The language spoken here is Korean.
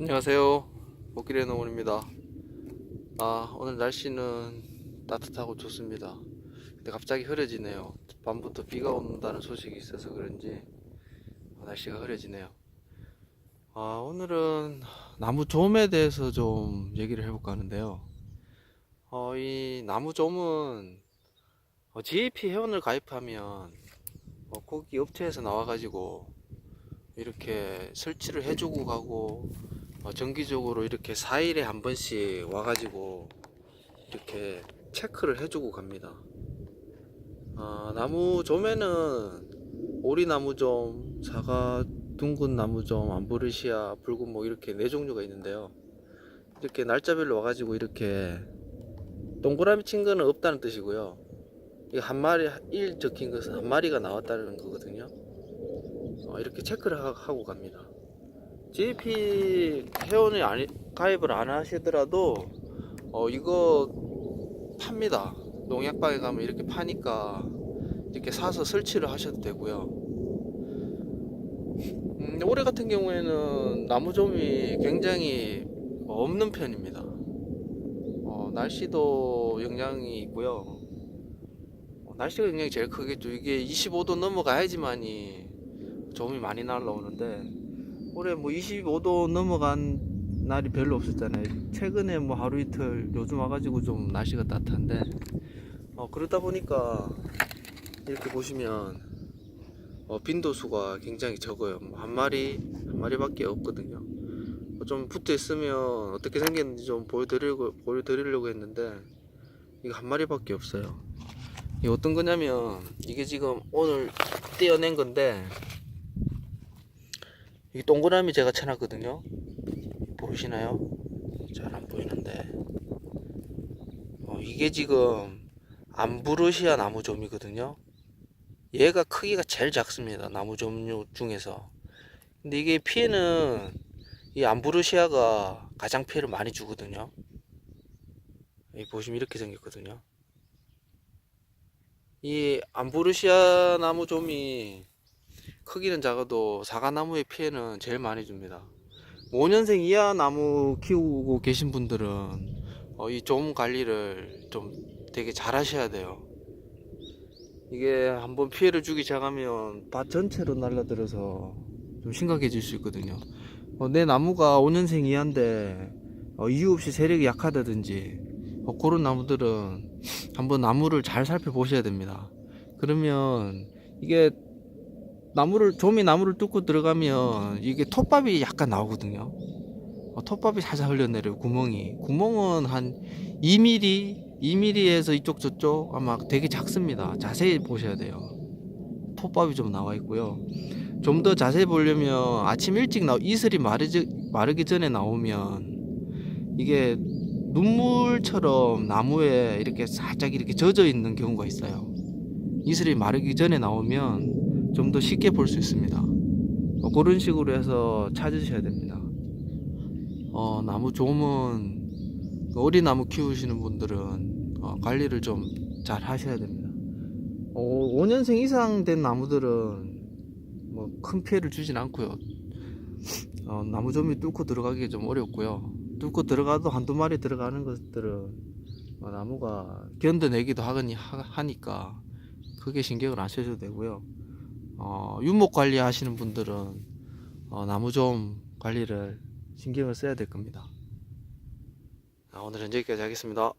안녕하세요. 목길의 농원입니다. 아, 오늘 날씨는 따뜻하고 좋습니다. 근데 갑자기 흐려지네요. 밤부터 비가 온다는 소식이 있어서 그런지 날씨가 흐려지네요. 아, 오늘은 나무 좀에 대해서 좀 얘기를 해볼까 하는데요. 어, 이 나무 좀은 어, GAP 회원을 가입하면 어, 거기 업체에서 나와가지고 이렇게 설치를 해주고 가고 어, 정기적으로 이렇게 4일에 한 번씩 와가지고 이렇게 체크를 해주고 갑니다. 아, 나무 좀에는 오리나무 좀, 사과 둥근 나무 좀, 암브르시아, 붉은 목 이렇게 네 종류가 있는데요. 이렇게 날짜별로 와가지고 이렇게 동그라미 친 거는 없다는 뜻이고요. 한 마리, 1 적힌 것은 한 마리가 나왔다는 거거든요. 어, 이렇게 체크를 하- 하고 갑니다. GP 회원이 아니, 가입을 안 하시더라도 어, 이거 팝니다. 농약방에 가면 이렇게 파니까 이렇게 사서 설치를 하셔도 되고요. 음, 올해 같은 경우에는 나무좀이 굉장히 없는 편입니다. 어, 날씨도 영향이 있고요. 어, 날씨가 영향이 제일 크겠죠. 이게 25도 넘어가야지만이 좀이 많이 날라오는데 올해 뭐 25도 넘어간 날이 별로 없었잖아요. 최근에 뭐 하루 이틀 요즘 와가지고 좀 날씨가 따뜻한데 어, 그러다 보니까 이렇게 보시면 어, 빈도수가 굉장히 적어요. 뭐 한 마리 한 마리밖에 없거든요. 어, 좀 붙어 있으면 어떻게 생겼는지 좀 보여드리고 보여드리려고 했는데 이거 한 마리밖에 없어요. 이게 어떤 거냐면 이게 지금 오늘 떼어낸 건데 이 동그라미 제가 쳐놨거든요. 보이시나요? 잘 안 보이는데. 어, 이게 지금 암브로시아 나무좀이거든요. 얘가 크기가 제일 작습니다. 나무 종류 중에서. 근데 이게 피해는 이 암브로시아가 가장 피해를 많이 주거든요. 여기 보시면 이렇게 생겼거든요. 이 암브로시아 나무좀이 크기는 작아도 사과나무의 피해는 제일 많이 줍니다. 5년생 이하 나무 키우고 계신 분들은 어, 이좀 관리를 좀 되게 잘 하셔야 돼요. 이게 한번 피해를 주기 시작하면 밭 전체로 날라들어서 좀 심각해질 수 있거든요. 어, 내 나무가 5년생 이하인데 어, 이유 없이 세력이 약하다든지 어, 그런 나무들은 한번 나무를 잘 살펴보셔야 됩니다. 그러면 이게 나무를 좀이 나무를 뚫고 들어가면 이게 톱밥이 약간 나오거든요. 어, 톱밥이 살살 흘러내려요 구멍이. 구멍은 한 2mm, 2mm에서 이쪽 저쪽 아마 되게 작습니다. 자세히 보셔야 돼요. 톱밥이 좀 나와 있고요. 좀 더 자세히 보려면 아침 일찍 나 이슬이 마르지, 마르기 전에 나오면 이게 눈물처럼 나무에 이렇게 살짝 이렇게 젖어 있는 경우가 있어요. 이슬이 마르기 전에 나오면 좀 더 쉽게 볼 수 있습니다. 어, 그런 식으로 해서 찾으셔야 됩니다. 어, 나무 좀은 어린 나무 키우시는 분들은 어, 관리를 좀 잘 하셔야 됩니다. 어, 5년생 이상 된 나무들은 뭐 큰 피해를 주진 않고요. 어, 나무 좀이 뚫고 들어가기 좀 어렵고요. 뚫고 들어가도 한두 마리 들어가는 것들은 어, 나무가 견뎌내기도 하거니 하- 하니까 크게 신경을 안 쓰셔도 되고요. 어, 윤목 관리 하시는 분들은 어, 나무 좀 관리를 신경을 써야 될 겁니다. 아, 오늘은 여기까지 하겠습니다.